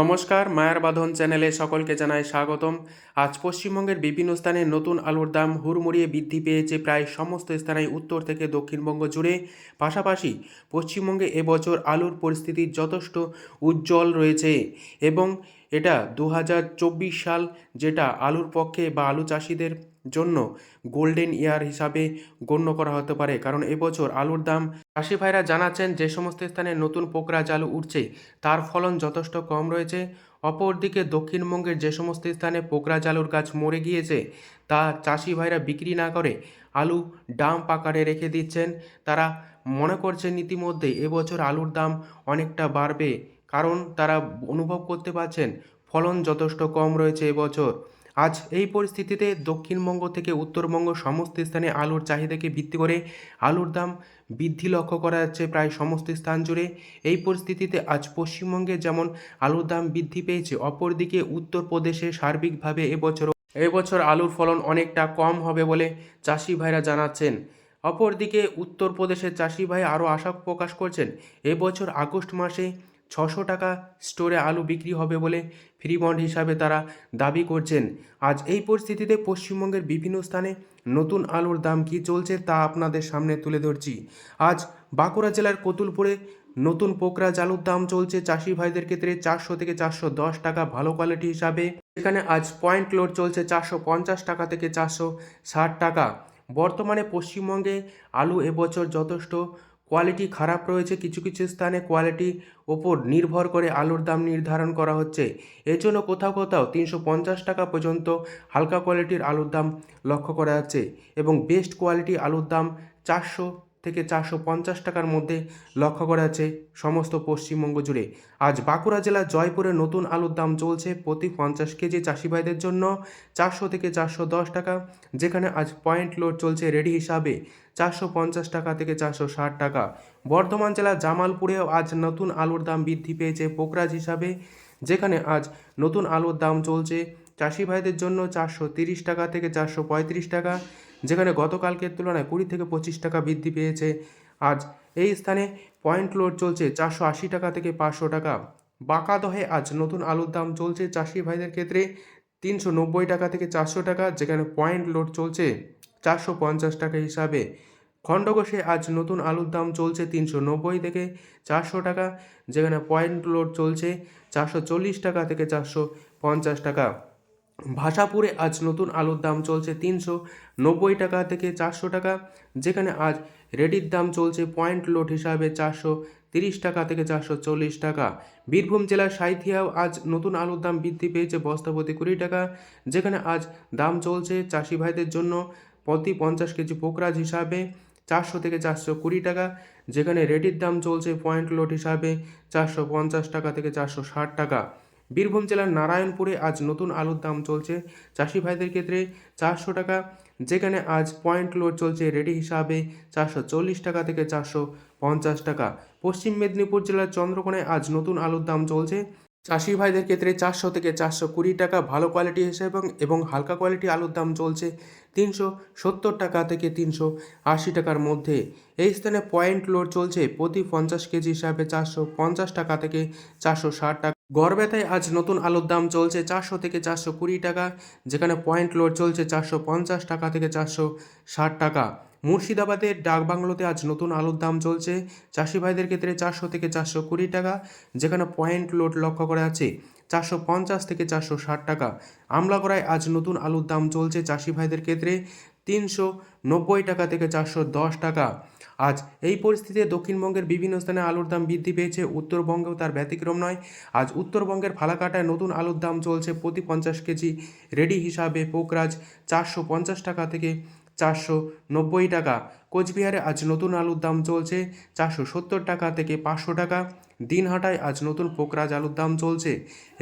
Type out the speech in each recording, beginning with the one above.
নমস্কার, মায়ার বাঁধন চ্যানেলে সকলকে জানায় স্বাগতম। আজ পশ্চিমবঙ্গের বিভিন্ন স্থানে নতুন আলুর দাম হুড়মুড়িয়ে বৃদ্ধি পেয়েছে প্রায় সমস্ত স্থানে উত্তর থেকে দক্ষিণবঙ্গ জুড়ে। পাশাপাশি পশ্চিমবঙ্গে এবছর আলুর পরিস্থিতি যথেষ্ট উজ্জ্বল রয়েছে এবং এটা দু হাজার চব্বিশ সাল যেটা আলুর পক্ষে বা আলু চাষিদের জন্য গোল্ডেন ইয়ার হিসাবে গণ্য করা হতে পারে। কারণ এবছর আলুর দাম, চাষি ভাইরা জানাচ্ছেন যে সমস্ত স্থানে নতুন পোকরাজ আলু উঠছে, তার ফলন যথেষ্ট কম রয়েছে। অপরদিকে দক্ষিণবঙ্গের যে সমস্ত স্থানে পোকরাজ আলুর গাছ মরে গিয়েছে, তা চাষি ভাইরা বিক্রি না করে আলু ডাম্প আকারে রেখে দিচ্ছেন। তারা মনে করছেন ইতিমধ্যে এবছর আলুর দাম অনেকটা বাড়বে কারণ তারা অনুভব করতে পারছেন ফলন যথেষ্ট কম রয়েছে এবছর। আজ এই পরিস্থিতিতে দক্ষিণবঙ্গ থেকে উত্তরবঙ্গ সমস্ত স্থানে আলুর চাহিদাকে ভিত্তি করে আলুর দাম বৃদ্ধি লক্ষ্য করা যাচ্ছে প্রায় সমস্ত স্থান জুড়ে। এই পরিস্থিতিতে আজ পশ্চিমবঙ্গে যেমন আলুর দাম বৃদ্ধি পেয়েছে, অপরদিকে উত্তরপ্রদেশে সার্বিকভাবে এবছর এবছর আলুর ফলন অনেকটা কম হবে বলে চাষি ভাইরা জানাচ্ছেন। অপরদিকে উত্তরপ্রদেশের চাষি ভাই আরও আশা প্রকাশ করছেন, এবছর আগস্ট মাসে ছশো টাকা স্টোরে আলু বিক্রি হবে বলে ফ্রি বন্ড হিসাবে তারা দাবি করছেন। আজ এই পরিস্থিতিতে পশ্চিমবঙ্গের বিভিন্ন স্থানে নতুন আলুর দাম কী চলছে তা আপনাদের সামনে তুলে ধরছি। আজ বাঁকুড়া জেলার কতুলপুরে নতুন পোকরা আলুর দাম চলছে চাষি ভাইদের ক্ষেত্রে চারশো থেকে চারশো দশ টাকা ভালো কোয়ালিটি হিসাবে। এখানে আজ পয়েন্ট লোড চলছে চারশো পঞ্চাশ টাকা থেকে চারশো ষাট টাকা। বর্তমানে পশ্চিমবঙ্গে আলু এবছর যথেষ্ট কোয়ালিটি খারাপ রয়েছে, কিছু কিছু স্থানে কোয়ালিটি ওপর নির্ভর করে আলুর দাম নির্ধারণ করা হচ্ছে। এর জন্য কোথাও কোথাও তিনশো পঞ্চাশ টাকা পর্যন্ত হালকা কোয়ালিটির আলুর দাম লক্ষ্য করা যাচ্ছে এবং বেস্ট কোয়ালিটি আলুর দাম চারশো থেকে চারশো পঞ্চাশ টাকার মধ্যে লক্ষ্য করা যাচ্ছে সমস্ত পশ্চিমবঙ্গ জুড়ে। আজ বাঁকুড়া জেলার জয়পুরে নতুন আলুর দাম চলছে প্রতি পঞ্চাশ কেজি চাষি ভাইদের জন্য চারশো থেকে চারশো দশ টাকা, যেখানে আজ পয়েন্ট লোড চলছে রেডি হিসাবে চারশো পঞ্চাশ টাকা থেকে চারশো ষাট টাকা। বর্ধমান জেলার জামালপুরেও আজ নতুন আলুর দাম বৃদ্ধি পেয়েছে পোকরাজ হিসাবে, যেখানে আজ নতুন আলুর দাম চলছে চাষি ভাইদের জন্য চারশো তিরিশ টাকা থেকে চারশো পঁয়ত্রিশ টাকা যেখানে গতকালকের তুলনায় কুড়ি থেকে পঁচিশ টাকা বৃদ্ধি পেয়েছে। আজ এই স্থানে পয়েন্ট লোড চলছে চারশো আশি টাকা থেকে পাঁচশো টাকা। বাঁকাদহে আজ নতুন আলুর দাম চলছে চাষি ভাইদের ক্ষেত্রে তিনশো নব্বই টাকা থেকে চারশো টাকা, যেখানে পয়েন্ট লোড চলছে চারশো পঞ্চাশ টাকা হিসাবে। খণ্ডঘোষে আজ নতুন আলুর দাম চলছে তিনশো নব্বই থেকে চারশো টাকা, যেখানে পয়েন্ট লোড চলছে চারশো চল্লিশ টাকা থেকে চারশো পঞ্চাশ টাকা। ভাষাপুরে আজ নতুন আলুর দাম চলছে তিনশো নব্বই টাকা থেকে চারশো টাকা, যেখানে আজ রেডির দাম চলছে পয়েন্ট লোড হিসাবে চারশো তিরিশ টাকা থেকে চারশো চল্লিশ টাকা। বীরভূম জেলার সাঁইথিয়াও আজ নতুন আলুর দাম বৃদ্ধি পেয়েছে বস্তাপতি কুড়ি টাকা, যেখানে আজ দাম চলছে চাষি ভাইদের জন্য প্রতি পঞ্চাশ কেজি পোকরাজ হিসাবে চারশো থেকে চারশো কুড়ি টাকা, যেখানে রেডির দাম চলছে পয়েন্ট লোড হিসাবে চারশো পঞ্চাশ টাকা থেকে চারশো ষাট টাকা। বীরভূম জেলার নারায়ণপুরে আজ নতুন আলুর দাম চলছে। চাষি ভাইদের ক্ষেত্রে চারশো টাকা, যেখানে আজ পয়েন্ট লোড চলছে রেডি হিসাবে চারশো চল্লিশ টাকা থেকে চারশো পঞ্চাশ টাকা। পশ্চিম মেদিনীপুর জেলার চন্দ্রকোনায় আজ নতুন আলুর দাম চলছে। চাষি ভাইদের ক্ষেত্রে চারশো থেকে চারশো কুড়ি টাকা ভালো কোয়ালিটি হিসেবে এবং এবং হালকা কোয়ালিটি আলুর দাম চলছে তিনশো সত্তর টাকা থেকে তিনশো আশি টাকার মধ্যে। এই স্থানে পয়েন্ট লোড চলছে প্রতি পঞ্চাশ কেজি হিসাবে চারশো পঞ্চাশ টাকা থেকে চারশো ষাট টাকা। গড়বেতায় আজ নতুন আলুর দাম চলছে চারশো থেকে চারশো কুড়ি টাকা, যেখানে পয়েন্ট লোড চলছে চারশো পঞ্চাশ টাকা থেকে চারশো ষাট টাকা। মুর্শিদাবাদের ডাকবাংলোতে আজ নতুন আলুর দাম চলছে চাষি ভাইদের ক্ষেত্রে চারশো থেকে চারশো কুড়ি টাকা, যেখানে পয়েন্ট লোড লক্ষ্য করা আছে চারশো পঞ্চাশ থেকে চারশো ষাট টাকা। আমলাগড়ায় আজ নতুন আলুর দাম চলছে চাষি ভাইদের ক্ষেত্রে তিনশো নব্বই টাকা থেকে চারশো দশ টাকা। আজ এই পরিস্থিতিতে দক্ষিণবঙ্গের বিভিন্ন স্থানে আলুর দাম বৃদ্ধি পেয়েছে, উত্তরবঙ্গেও তার ব্যতিক্রম নয়। আজ উত্তরবঙ্গের ফালাকাটায় নতুন আলুর দাম চলছে প্রতি পঞ্চাশ কেজি। রেডি হিসাবে পোকরাজ চারশো পঞ্চাশ টাকা থেকে চারশো নব্বই টাকা। কোচবিহারে আজ নতুন আলুর দাম চলছে চারশো সত্তর টাকা থেকে পাঁচশো টাকা। দিনহাটায় আজ নতুন পোকরাজ আলুর দাম চলছে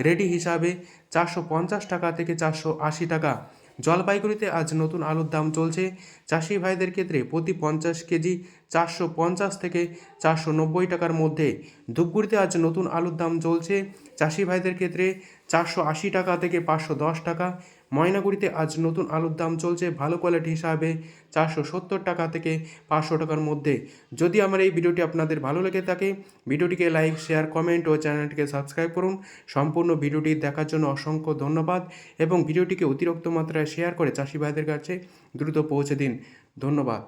রেডি হিসাবে চারশো পঞ্চাশ টাকা থেকে চারশো আশি টাকা। জলপাইগুড়িতে আজ নতুন আলুর দাম চলছে। চাষি ভাইদের ক্ষেত্রে প্রতি পঞ্চাশ কেজি চারশো পঞ্চাশ থেকে চারশো নব্বই টাকার মধ্যে। ধূপগুড়িতে আজ নতুন আলুর দাম চলছে। চাষি ভাইদের ক্ষেত্রে চারশো আশি টাকা থেকে পাঁচশো দশ টাকা। ময়নাগুড়িতে আজ নতুন আলুর দাম চলছে ভালো কোয়ালিটি হিসাবে চারশো সত্তর টাকা থেকে পাঁচশো টাকার মধ্যে। যদি আমার এই ভিডিওটি আপনাদের ভালো লেগে থাকে, ভিডিওটিকে লাইক শেয়ার কমেন্ট ও চ্যানেলটিকে সাবস্ক্রাইব করুন। সম্পূর্ণ ভিডিওটি দেখার জন্য অসংখ্য ধন্যবাদ এবং ভিডিওটিকে অতিরিক্ত মাত্রায় শেয়ার করে চাষি ভাইদের কাছে দ্রুত পৌঁছে দিন। ধন্যবাদ।